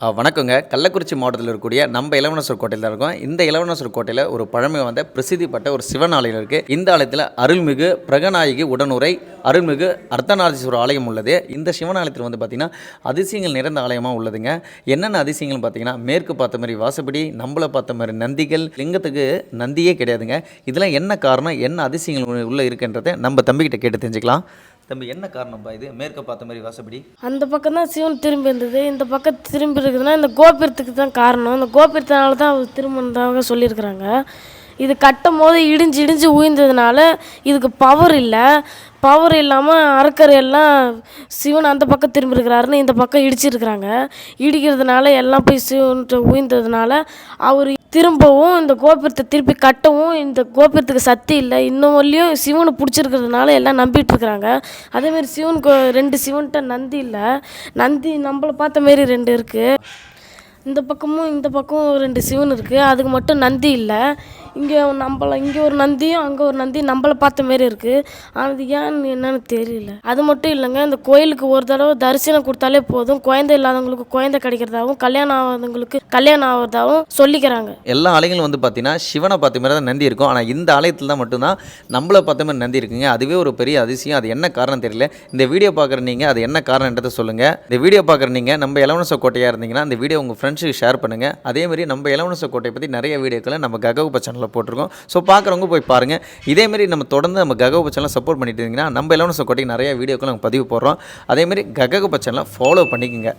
வணக்கங்க. கள்ளக்குறிச்சி மாவட்டத்தில் இருக்கக்கூடிய நம்ம இளவரசர் கோட்டையில் தான் இருக்கோம். இந்த இளவரசர் கோட்டையில் ஒரு பழமை வந்த பிரசித்தி பட்ட ஒரு சிவன் ஆலயம் இருக்குது இந்த ஆலயத்தில் அருள்மிகு பிரகநாயகி உடனுரை அருள்மிகு அர்த்தநாதீஸ்வரர் ஆலயம் உள்ளது. இந்த சிவன் ஆலயத்தில் வந்து பார்த்திங்கன்னா அதிசயங்கள் நிறைந்த ஆலயமாக உள்ளதுங்க. என்னென்ன அதிசயங்கள் பார்த்தீங்கன்னா மேற்கு பார்த்த மாதிரி வாசப்படி நம்மளை பார்த்த மாதிரி நந்திகள் லிங்கத்துக்கு நந்தியே கிடையாதுங்க. இதெல்லாம் என்ன காரணம் என்ன அதிசயங்கள் உள்ளே இருக்குன்றதை நம்ம தம்பிக்கிட்ட கேட்டு தெரிஞ்சுக்கலாம். தம்பி என்ன காரணம்ப்பா இது? மேற்க பார்த்த மாதிரி வாசப்படி? அந்த பக்கம் தான் சிவன் திரும்பி இருந்தது இந்த பக்கம் திரும்பி இருக்குதுன்னா இந்த கோபுரத்துக்கு தான் காரணம். இந்த கோபுரத்தினால தான் அவர் திரும்பினதாக சொல்லியிருக்கிறாங்க. இது கட்டும் போது இடிஞ்சு இடிஞ்சு உயிர்ந்ததுனால இதுக்கு பவர் இல்லை. பவர் இல்லாமல் அறக்கரை எல்லாம் சிவன் அந்த பக்கம் திரும்பியிருக்கிறாருன்னு இந்த பக்கம் இடிச்சிருக்கிறாங்க. இடிக்கிறதுனால எல்லாம் போய் சிவன்கிட்ட உயிர்ந்ததுனால அவர் திரும்பவும் இந்த கோபுரத்தை திருப்பி கட்டவும் இந்த கோபுரத்துக்கு சக்தி இல்லை. இன்னும் வரலையும் சிவனை பிடிச்சிருக்கிறதுனால எல்லாம் நம்பிட்டு இருக்கிறாங்க அதேமாரி சிவன் ரெண்டு சிவன்கிட்ட நந்தி இல்லை. நந்தி நம்மளை பார்த்த மாரி ரெண்டு இருக்குது இந்த பக்கமும் இந்த பக்கம் ரெண்டு சிவன் இருக்குது அதுக்கு மட்டும் நந்தி இல்லை. இங்கே நம்மள இங்கே ஒரு நந்தியும் அங்கே ஒரு நந்தியும் நம்மளை பார்த்த மாரி இருக்குது ஆனால் அது ஏன்னு என்னன்னு தெரியல. அது மட்டும் இல்லைங்க இந்த கோயிலுக்கு ஒரு தடவை தரிசனம் கொடுத்தாலே போதும். குழந்தை இல்லாதவங்களுக்கு குழந்தை கிடைக்கிறதாகவும் கல்யாணம் ஆகாதவங்களுக்கு கல்யாணம் ஆகிறதாகவும் சொல்லிக்கிறாங்க. எல்லா ஆலயங்களும் வந்து பார்த்தீங்கன்னா சிவனை பார்த்த மாதிரி தான் நந்தி இருக்கும். ஆனால் இந்த ஆலயத்தில் தான் மட்டும்தான் நம்மளை பார்த்த மாதிரி நந்தி இருக்குங்க. அதுவே ஒரு பெரிய அதிசயம். அது என்ன காரணம் தெரியல. இந்த வீடியோ பார்க்குற நீங்கள் அது என்ன காரணன்றதை சொல்லுங்கள் இந்த வீடியோ பார்க்குற நீங்கள் நம்ம இளவரச கோட்டையாக இருந்தீங்கன்னா இந்த வீடியோ உங்கள் ஃப்ரெண்ட்ஸுக்கு ஷேர் பண்ணுங்கள் அதேமாதிரி நம்ம இளவரச கோட்டையை பற்றி நிறைய வீடியோக்களை நம்ம ககவுப்ப சேனலில் போட்டிருக்கோம். ஸோ பார்க்குறவங்க போய் பாருங்கள் இதேமாரி நம்ம தொடர்ந்து நம்ம கக சேனலை சப்போர்ட் பண்ணிட்டு இருந்தீங்கன்னா நம்ம எல்லாம் கோட்டைக்கு நிறைய வீடியோக்கள் நாங்கள் பதிவு போடுறோம். அதேமாரி கக சேனலை ஃபாலோ பண்ணிக்கோங்க.